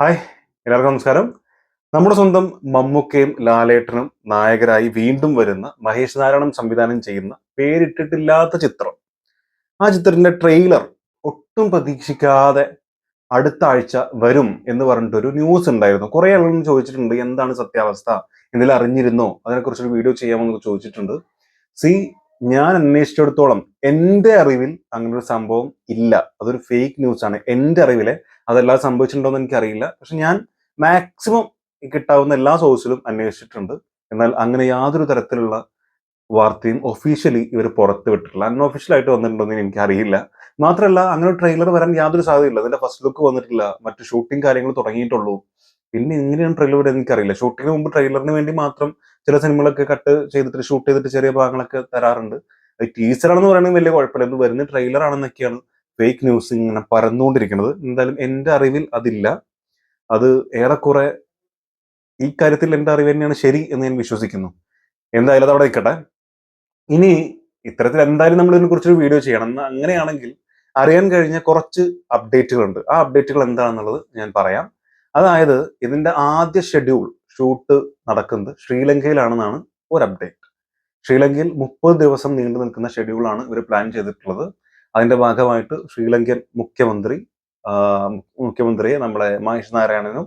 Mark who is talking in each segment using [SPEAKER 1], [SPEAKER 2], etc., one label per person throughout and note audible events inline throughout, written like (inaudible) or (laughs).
[SPEAKER 1] Hi എല്ലാവർക്കും നമസ്കാരം. നമ്മുടെ സ്വന്തം മമ്മൂക്കയും ലാലേട്ടനും നായകരായി വീണ്ടും വരുന്ന മഹേഷ് നാരായണൻ സംവിധാനം ചെയ്യുന്ന പേരിട്ടിട്ടില്ലാത്ത ചിത്രം. ആ ചിത്രത്തിന്റെ ട്രെയിലർ ഒട്ടും പ്രതീക്ഷിക്കാതെ അടുത്ത ആഴ്ച വരും എന്ന് പറഞ്ഞിട്ടൊരു ന്യൂസ് ഉണ്ടായിരുന്നു. കുറെ ആളുകൾ ചോദിച്ചിട്ടുണ്ട് എന്താണ് സത്യാവസ്ഥ? എന്തെങ്കിലും അറിഞ്ഞിരുന്നോ? അതിനെക്കുറിച്ചൊരു വീഡിയോ ചെയ്യാമോ ചെയ്യാമെന്ന് ചോദിച്ചിട്ടുണ്ട്. സി ഞാൻ അന്വേഷിച്ചിടത്തോളം എന്റെ അറിവിൽ അങ്ങനെ ഒരു സംഭവം ഇല്ല. അതൊരു ഫേക്ക് ന്യൂസ് ആണ്. എന്റെ അറിവിലെ അതെല്ലാം സംഭവിച്ചിട്ടുണ്ടോ എന്ന് എനിക്കറിയില്ല. പക്ഷെ ഞാൻ മാക്സിമം കിട്ടാവുന്ന എല്ലാ സോഴ്സിലും അന്വേഷിച്ചിട്ടുണ്ട്. എന്നാൽ അങ്ങനെ യാതൊരു തരത്തിലുള്ള വാർത്തയും ഒഫീഷ്യലി ഇവർ പുറത്തുവിട്ടിട്ടില്ല അൺഒഫീഷ്യൽ ആയിട്ട് വന്നിട്ടുണ്ടോ എന്ന് എനിക്കറിയില്ല. മാത്രമല്ല അങ്ങനെ ട്രെയിലർ വരാൻ യാതൊരു സാധ്യതയില്ല. അതിന്റെ ഫസ്റ്റ് ലുക്ക് വന്നിട്ടില്ല. മറ്റു ഷൂട്ടിംഗ് കാര്യങ്ങൾ തുടങ്ങിയിട്ടുള്ളൂ. പിന്നെ എങ്ങനെയാണ് ട്രെയിലർ വരെ എനിക്കറിയില്ല. ഷൂട്ടിങ്ങിന് മുമ്പ് ട്രെയിലറിന് വേണ്ടി മാത്രം ചില സിനിമകളൊക്കെ കട്ട് ചെയ്തിട്ട് ഷൂട്ട് ചെയ്തിട്ട് ചെറിയ ഭാഗങ്ങളൊക്കെ തരാറുണ്ട്. ടീച്ചറാണെന്ന് പറയുന്നത് വലിയ കുഴപ്പമില്ല. ഇത് വരുന്ന ട്രെയിലർ ആണെന്നൊക്കെയാണ് ഫേക്ക് ന്യൂസ് ഇങ്ങനെ പരന്നുകൊണ്ടിരിക്കുന്നത്. എന്തായാലും എന്റെ അറിവിൽ അതില്ല. അത് ഏറെക്കുറെ ഈ കാര്യത്തിൽ എന്റെ അറിവ് തന്നെയാണ് ശരി എന്ന് ഞാൻ വിശ്വസിക്കുന്നു. എന്തായാലും അതവിടെ നിൽക്കട്ടെ. ഇനി ഇത്തരത്തിൽ എന്തായാലും നമ്മൾ ഇതിനെ കുറിച്ചൊരു വീഡിയോ ചെയ്യണം. അങ്ങനെയാണെങ്കിൽ അറിയാൻ കഴിഞ്ഞ കുറച്ച് അപ്ഡേറ്റുകളുണ്ട് ആ അപ്ഡേറ്റുകൾ എന്താണെന്നുള്ളത് ഞാൻ പറയാം. അതായത് ഇതിന്റെ ആദ്യ ഷെഡ്യൂൾ ഷൂട്ട് നടക്കുന്നത് ശ്രീലങ്കയിലാണെന്നാണ് ഒരു അപ്ഡേറ്റ് ശ്രീലങ്കയിൽ മുപ്പത് ദിവസം നീണ്ടു നിൽക്കുന്ന ഷെഡ്യൂളാണ് ഇവർ പ്ലാൻ ചെയ്തിട്ടുള്ളത്. അതിന്റെ ഭാഗമായിട്ട് ശ്രീലങ്കൻ മുഖ്യമന്ത്രി മുഖ്യമന്ത്രിയെ നമ്മളെ മഹേഷ് നാരായണനും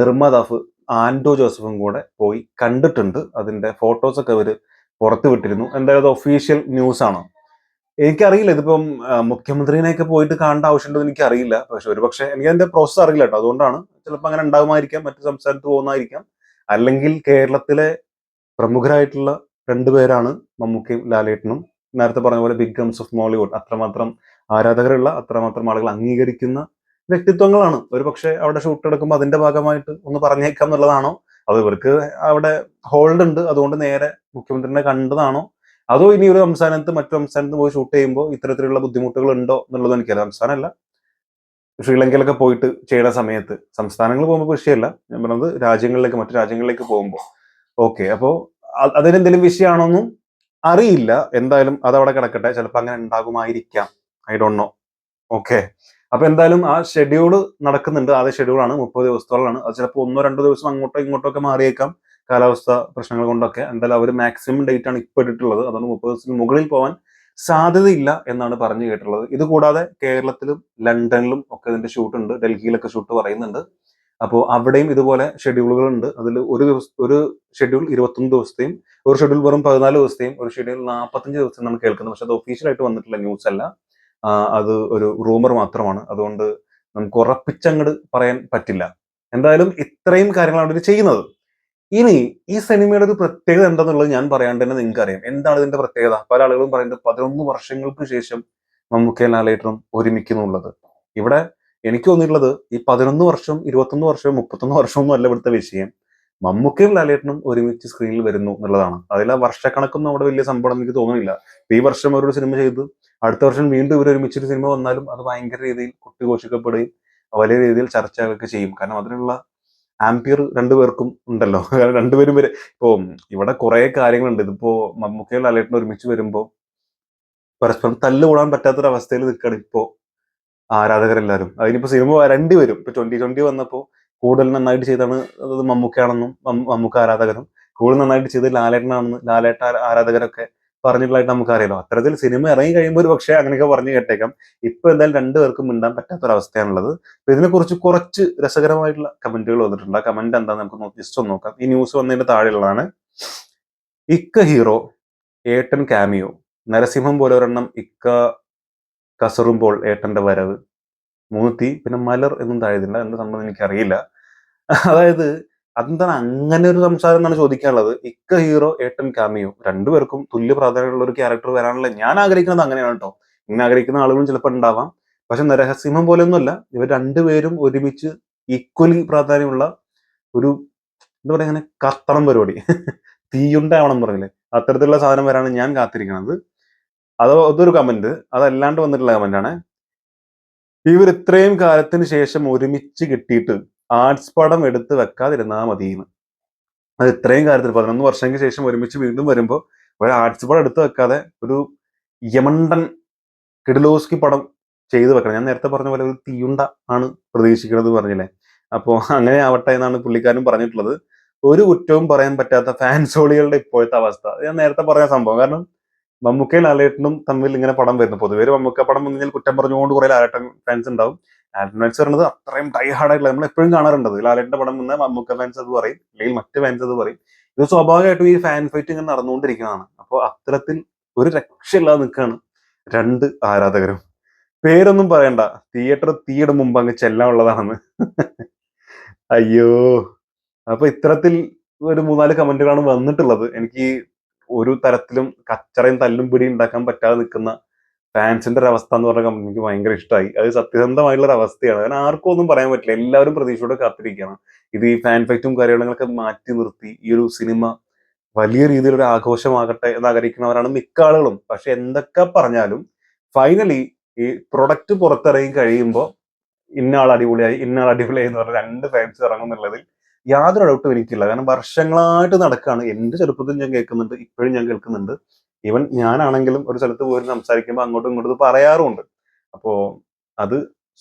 [SPEAKER 1] നിർമ്മാതാഫ് ആൻഡോ ജോസഫും കൂടെ പോയി കണ്ടിട്ടുണ്ട്. അതിന്റെ ഫോട്ടോസൊക്കെ അവർ പുറത്തു വിട്ടിരുന്നു. എന്തായാലും അത് ഒഫീഷ്യൽ ന്യൂസ് ആണ്. എനിക്കറിയില്ല ഇതിപ്പം മുഖ്യമന്ത്രിനെയൊക്കെ പോയിട്ട് കാണേണ്ട ആവശ്യമുണ്ടോ എന്ന് എനിക്കറിയില്ല. പക്ഷെ ഒരുപക്ഷെ എനിക്ക് അതിന്റെ പ്രോസസ് അറിയില്ല കേട്ടോ. അതുകൊണ്ടാണ് ചിലപ്പോൾ അങ്ങനെ ഉണ്ടാകുമായിരിക്കാം മറ്റു സംസ്ഥാനത്ത് പോകുന്നതായിരിക്കാം. അല്ലെങ്കിൽ കേരളത്തിലെ പ്രമുഖരായിട്ടുള്ള രണ്ടുപേരാണ് മമ്മൂക്കയും ലാലേട്ടനും. നേരത്തെ പറഞ്ഞ പോലെ ബിഗ് ഗംസ് ഓഫ് മോളിവുഡ് അത്രമാത്രം ആരാധകരുള്ള അത്രമാത്രം ആളുകൾ അംഗീകരിക്കുന്ന വ്യക്തിത്വങ്ങളാണ്. ഒരു പക്ഷേ അവിടെ ഷൂട്ട് എടുക്കുമ്പോൾ അതിന്റെ ഭാഗമായിട്ട് ഒന്ന് പറഞ്ഞേക്കാം എന്നുള്ളതാണോ? അത് ഇവർക്ക് അവിടെ ഹോൾഡ് ഉണ്ട് അതുകൊണ്ട് നേരെ മുഖ്യമന്ത്രിനെ കണ്ടതാണോ? അതോ ഇനി ഒരു സംസ്ഥാനത്ത് മറ്റു സംസ്ഥാനത്ത് പോയി ഷൂട്ട് ചെയ്യുമ്പോൾ ഇത്തരത്തിലുള്ള ബുദ്ധിമുട്ടുകൾ ഉണ്ടോ എന്നുള്ളത് എനിക്കറിയാം സംസ്ഥാനമല്ല ശ്രീലങ്കയിലൊക്കെ പോയിട്ട് ചെയ്യുന്ന സമയത്ത് സംസ്ഥാനങ്ങൾ പോകുമ്പോൾ വിഷയമല്ല ഞാൻ പറഞ്ഞത് രാജ്യങ്ങളിലേക്ക് മറ്റു രാജ്യങ്ങളിലേക്ക് പോകുമ്പോൾ ഓക്കെ അപ്പോൾ അതിനെന്തെങ്കിലും വിഷയമാണോന്നും അറിയില്ല. എന്തായാലും അതവിടെ കിടക്കട്ടെ. ചിലപ്പോൾ അങ്ങനെ ഉണ്ടാകുമായിരിക്കാം. ഐ ഡോണ്ട് നോ ഓക്കെ അപ്പൊ എന്തായാലും ആ ഷെഡ്യൂൾ നടക്കുന്നുണ്ട്. ആദ്യ ഷെഡ്യൂളാണ് മുപ്പത് ദിവസത്തോളാണ്. അത് ചിലപ്പോൾ ഒന്നോ രണ്ടോ ദിവസം അങ്ങോട്ടോ ഇങ്ങോട്ടോ ഒക്കെ മാറിയേക്കാം. കാലാവസ്ഥ പ്രശ്നങ്ങൾ കൊണ്ടൊക്കെ. എന്തായാലും അവർ മാക്സിമം ഡേറ്റ് ആണ് ഇപ്പോൾ ഇട്ടിട്ടുള്ളത് അതുകൊണ്ട് മുപ്പത് ദിവസത്തിന് മുകളിൽ പോകാൻ സാധ്യതയില്ല എന്നാണ് പറഞ്ഞു കേട്ടിട്ടുള്ളത്. ഇത് കൂടാതെ കേരളത്തിലും ലണ്ടനിലും ഒക്കെ ഇതിന്റെ ഷൂട്ട് ഉണ്ട്. ഡൽഹിയിലൊക്കെ ഷൂട്ട് പറയുന്നുണ്ട്. അപ്പോൾ അവിടെയും ഇതുപോലെ ഷെഡ്യൂളുകൾ ഉണ്ട്. അതിൽ ഒരു ദിവസം ഒരു ഷെഡ്യൂൾ ഇരുപത്തൊന്ന് ദിവസത്തെയും ഒരു ഷെഡ്യൂൾ വെറും പതിനാല് ദിവസത്തെയും ഒരു ഷെഡ്യൂൾ നാൽപ്പത്തഞ്ച് ദിവസം നമ്മൾ കേൾക്കുന്നത്. പക്ഷെ അത് ഒഫീഷ്യലായിട്ട് വന്നിട്ടുള്ള ന്യൂസ് അല്ല. അത് ഒരു റൂമർ മാത്രമാണ്. അതുകൊണ്ട് നമുക്ക് ഉറപ്പിച്ചങ്ങട് പറയാൻ പറ്റില്ല. എന്തായാലും ഇത്രയും കാര്യങ്ങളാണ് അവർ ചെയ്യുന്നത്. ഇനി ഈ സിനിമയുടെ ഒരു പ്രത്യേകത എന്താണെന്നുള്ളത് ഞാൻ പറയാണ്ട് തന്നെ നിങ്ങൾക്ക് അറിയാം. എന്താണ് ഇതിന്റെ പ്രത്യേകത? പല ആളുകളും പറയുന്നത് പതിനൊന്ന് വർഷങ്ങൾക്ക് ശേഷം മമ്മൂക്കയും ലാലേറ്ററും ഒരുമിക്കുന്നുള്ളത്. ഇവിടെ എനിക്ക് തോന്നിയിട്ടുള്ളത് ഈ പതിനൊന്ന് വർഷം ഇരുപത്തൊന്ന് വർഷം മുപ്പത്തൊന്ന് വർഷമൊന്നും അല്ല ഇവിടുത്തെ വിഷയം. മമ്മൂക്കയും ലാലേട്ടനും ഒരുമിച്ച് സ്ക്രീനിൽ വരുന്നു എന്നുള്ളതാണ്. അതിലെ വർഷക്കണക്കൊന്നും അവിടെ വലിയ സംഭവം എനിക്ക് തോന്നുന്നില്ല. ഈ വർഷം അവരൊരു സിനിമ ചെയ്തു. അടുത്ത വർഷം വീണ്ടും ഇവർ ഒരുമിച്ചൊരു സിനിമ വന്നാലും അത് ഭയങ്കര രീതിയിൽ കുട്ടി ഘോഷിക്കപ്പെടുകയും വലിയ രീതിയിൽ ചർച്ചകളൊക്കെ ചെയ്യും. കാരണം അതിനുള്ള ആംപിയർ രണ്ടുപേർക്കും ഉണ്ടല്ലോ. (laughs) കാരണം രണ്ടുപേരും വരെ ഇപ്പോ ഇവിടെ കുറെ കാര്യങ്ങളുണ്ട്. ഇതിപ്പോ മമ്മൂക്കയും ലാലേട്ടനും ഒരുമിച്ച് വരുമ്പോ പരസ്പരം തല്ലുകൂടാൻ പറ്റാത്തൊരവസ്ഥയിൽ നിൽക്കുകയാണ് ഇപ്പോ ആരാധകരെല്ലാരും. അതിനിപ്പോ സിനിമ രണ്ടുപേരും. ഇപ്പൊ ട്വന്റി ട്വന്റി വന്നപ്പോ കൂടുതൽ നന്നായിട്ട് ചെയ്താണ് അത് മമ്മൂക്കയാണെന്നും മമ്മ- മമ്മൂക്ക ആരാധകരും. കൂടുതൽ നന്നായിട്ട് ചെയ്ത് ലാലേട്ടനാണെന്ന് ലാലേട്ട ആരാധകരൊക്കെ പറഞ്ഞിട്ടുള്ളതായിട്ട് നമുക്കറിയാലോ. അത്തരത്തിൽ സിനിമ ഇറങ്ങി കഴിയുമ്പോൾ ഒരു പക്ഷേ അങ്ങനെയൊക്കെ പറഞ്ഞു കേട്ടേക്കാം. ഇപ്പൊ എന്തായാലും രണ്ടുപേർക്കും മിണ്ടാൻ പറ്റാത്തൊരവസ്ഥയാണുള്ളത്. അപ്പൊ ഇതിനെക്കുറിച്ച് കുറച്ച് രസകരമായിട്ടുള്ള കമന്റുകൾ വന്നിട്ടുണ്ട്. ആ കമന്റ് എന്താന്ന് നമുക്ക് ജസ്റ്റ് ഒന്ന് നോക്കാം. ഈ ന്യൂസ് വന്നതിന്റെ താഴെയുള്ളതാണ്. ഇക്ക ഹീറോ ഏട്ടൻ കാമിയോ നരസിംഹം പോലെ ഒരെണ്ണം ഇക്ക കസറുമ്പോൾ ഏട്ടന്റെ വരവ്. മൂത്തി പിന്നെ മലർ എന്നും താഴെ എന്താ സംഭവം എനിക്കറിയില്ല. അതായത് അതെന്താണ് അങ്ങനെ ഒരു സംസാരം എന്നാണ് ചോദിക്കാനുള്ളത്? ഇക്ക ഹീറോ ഏട്ടൻ കാമിയോ രണ്ടുപേർക്കും തുല്യ പ്രാധാന്യമുള്ള ഒരു ക്യാരക്ടർ വരാനുള്ള ഞാൻ ആഗ്രഹിക്കുന്നത് അങ്ങനെയാണ് കേട്ടോ. ഇങ്ങനെ ആഗ്രഹിക്കുന്ന ആളുകളും ചിലപ്പോൾ ഉണ്ടാവാം. പക്ഷെ നരസിംഹം പോലെയൊന്നുമല്ല. ഇവർ രണ്ടുപേരും ഒരുമിച്ച് ഈക്വലി പ്രാധാന്യമുള്ള ഒരു എന്താ പറയുക ഇങ്ങനെ കത്തണം പരിപാടി. (laughs) തീയുണ്ടാവണം പറഞ്ഞില്ലേ? അത്തരത്തിലുള്ള സാധനം വരാണ് ഞാൻ കാത്തിരിക്കുന്നത്. അത് അതൊരു കമന്റ് അതല്ലാണ്ട് വന്നിട്ടുള്ള കമന്റ് ആണ്. ഇവർ ഇത്രയും കാലത്തിന് ശേഷം ഒരുമിച്ച് കിട്ടിയിട്ട് ആർട്സ് പടം എടുത്ത് വെക്കാതിരുന്നാ എന്ന് അത് ഇത്രയും കാര്യത്തിൽ പതിനൊന്ന് വർഷങ്ങൾക്ക് ശേഷം ഒരുമിച്ച് വീണ്ടും വരുമ്പോൾ ഒരു ആർട്സ് പടം എടുത്ത് വെക്കാതെ ഒരു യമണ്ടൻ കിഡിലോസ്കി പടം ചെയ്തു വെക്കണം. ഞാൻ നേരത്തെ പറഞ്ഞ പോലെ ഒരു തീയുണ്ട ആണ് പ്രതീക്ഷിക്കുന്നത് പറഞ്ഞില്ലേ? അപ്പോൾ അങ്ങനെ ആവട്ടെ എന്നാണ് പുള്ളിക്കാരൻ പറഞ്ഞിട്ടുള്ളത്. ഒരു കുറ്റവും പറയാൻ പറ്റാത്ത ഫാൻസോളികളുടെ ഇപ്പോഴത്തെ അവസ്ഥ. ഞാൻ നേരത്തെ പറഞ്ഞ സംഭവം. കാരണം മമ്മൂക്കയും ലാലേട്ടനും തമ്മിൽ ഇങ്ങനെ പടം വരുന്നു. പൊതുവേ മമ്മൂക്ക പടം വന്നു കഴിഞ്ഞാൽ കുറ്റം പറഞ്ഞുകൊണ്ട് കുറെ ലാലേട്ടൻ ഫാൻസ് ഉണ്ടാവും. ലാലേട്ടൻ ഫാൻസ് പറയുന്നത് അത്രയും ടൈ ഹാർഡായിട്ടുള്ള നമ്മൾ എപ്പോഴും കാണാറുണ്ട് ലാലേട്ടന്റെ പടം വന്ന മമ്മൂക്ക ഫാൻസ് അത് പറയും അല്ലെങ്കിൽ മറ്റ് ഫാൻസ് അത് പറയും. ഇത് സ്വാഭാവികമായിട്ടും ഈ ഫാൻ ഫൈറ്റ് ഇങ്ങനെ നടന്നുകൊണ്ടിരിക്കുന്നതാണ്. അപ്പോൾ അത്തരത്തിൽ ഒരു രക്ഷയില്ലാതെ നിൽക്കുകയാണ് രണ്ട് ആരാധകരും. പേരൊന്നും പറയണ്ട. തിയേറ്റർ തീയുടെ മുമ്പ് അങ്ങ് ചെല്ലാനുള്ളതാണെന്ന് അയ്യോ. അപ്പൊ ഇത്തരത്തിൽ ഒരു മൂന്നാൽ കമന്റുകളാണ് വന്നിട്ടുള്ളത്. എനിക്ക് ഒരു തരത്തിലും കച്ചറയും തല്ലും പിടി ഉണ്ടാക്കാൻ പറ്റാതെ നിൽക്കുന്ന ഫാൻസിന്റെ ഒരു അവസ്ഥ എന്ന് പറഞ്ഞ എനിക്ക് ഭയങ്കര ഇഷ്ടമായി അത് സത്യസന്ധമായിട്ടുള്ള ഒരു അവസ്ഥയാണ്. കാരണം ആർക്കും ഒന്നും പറയാൻ പറ്റില്ല. എല്ലാവരും പ്രതീക്ഷയോടെ കാത്തിരിക്കുകയാണ്. ഇത് ഈ ഫാൻ ഫൈറ്റും കാര്യങ്ങളൊക്കെ മാറ്റി നിർത്തി ഈ ഒരു സിനിമ വലിയ രീതിയിലൊരു ആഘോഷമാകട്ടെ എന്ന് ആഗ്രഹിക്കുന്നവരാണ് മിക്ക ആളുകളും. പക്ഷെ എന്തൊക്കെ പറഞ്ഞാലും ഫൈനലി ഈ പ്രൊഡക്റ്റ് പുറത്തിറങ്ങി കഴിയുമ്പോൾ ഇന്നാൾ അടിപൊളിയായി ഇന്നാൾ അടിപൊളിയായി എന്ന് പറഞ്ഞ രണ്ട് ഫാൻസ് ഇറങ്ങുന്നുള്ളതിൽ യാതൊരു ഡൗട്ടും എനിക്കില്ല. കാരണം വർഷങ്ങളായിട്ട് നടക്കുകയാണ്. എന്റെ ചെറുപ്പത്തിൽ ഞാൻ കേൾക്കുന്നുണ്ട് ഇപ്പോഴും ഞാൻ കേൾക്കുന്നുണ്ട്. ഈവൻ ഞാനാണെങ്കിലും ഒരു സ്ഥലത്ത് പോയി സംസാരിക്കുമ്പോൾ അങ്ങോട്ടും ഇങ്ങോട്ടും പറയാറുമുണ്ട്. അപ്പോൾ അത്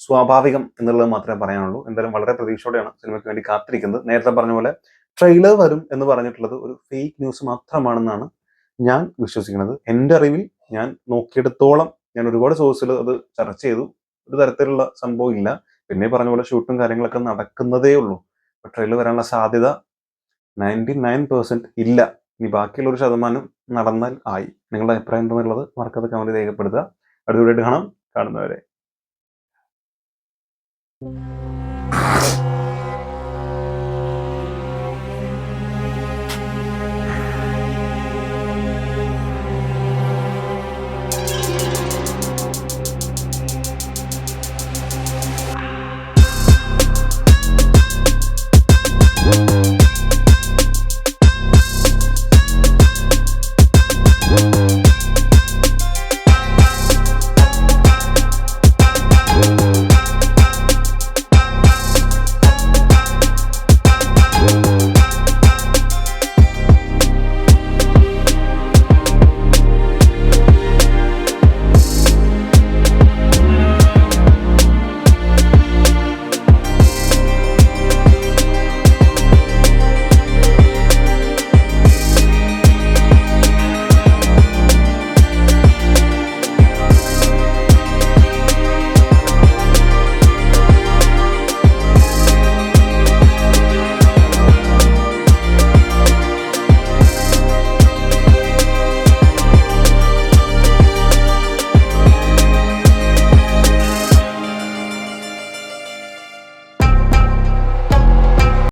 [SPEAKER 1] സ്വാഭാവികം എന്നുള്ളത് മാത്രമേ പറയാനുള്ളൂ. എന്തായാലും വളരെ പ്രതീക്ഷയോടെയാണ് സിനിമയ്ക്ക് വേണ്ടി കാത്തിരിക്കുന്നത്. നേരത്തെ പറഞ്ഞ പോലെ ട്രെയിലർ വരും എന്ന് പറഞ്ഞിട്ടുള്ളത് ഒരു ഫേക്ക് ന്യൂസ് മാത്രമാണെന്നാണ് ഞാൻ വിശ്വസിക്കുന്നത്. എന്റെ അറിവിൽ ഞാൻ നോക്കിയെടുത്തോളം ഞാൻ ഒരുപാട് സോഴ്സിൽ അത് ചർച്ച ചെയ്തു. ഒരു തരത്തിലുള്ള സംഭവം ഇല്ല. പിന്നെ പറഞ്ഞ പോലെ ഷൂട്ടും കാര്യങ്ങളൊക്കെ നടക്കുന്നതേ ഉള്ളൂ. ട്രെയിലർ വരാനുള്ള സാധ്യത നയന്റി നയൻ പെർസെന്റ് ഇല്ല. ഇനി ബാക്കിയുള്ള ഒരു ശതമാനം നടന്നാൽ ആയി. നിങ്ങളുടെ അഭിപ്രായം എന്തെന്നുള്ളത് മറക്കാതെ കമന്റ് രേഖപ്പെടുത്തുക. അടുത്ത കാണാം. കാണുന്നവരെ.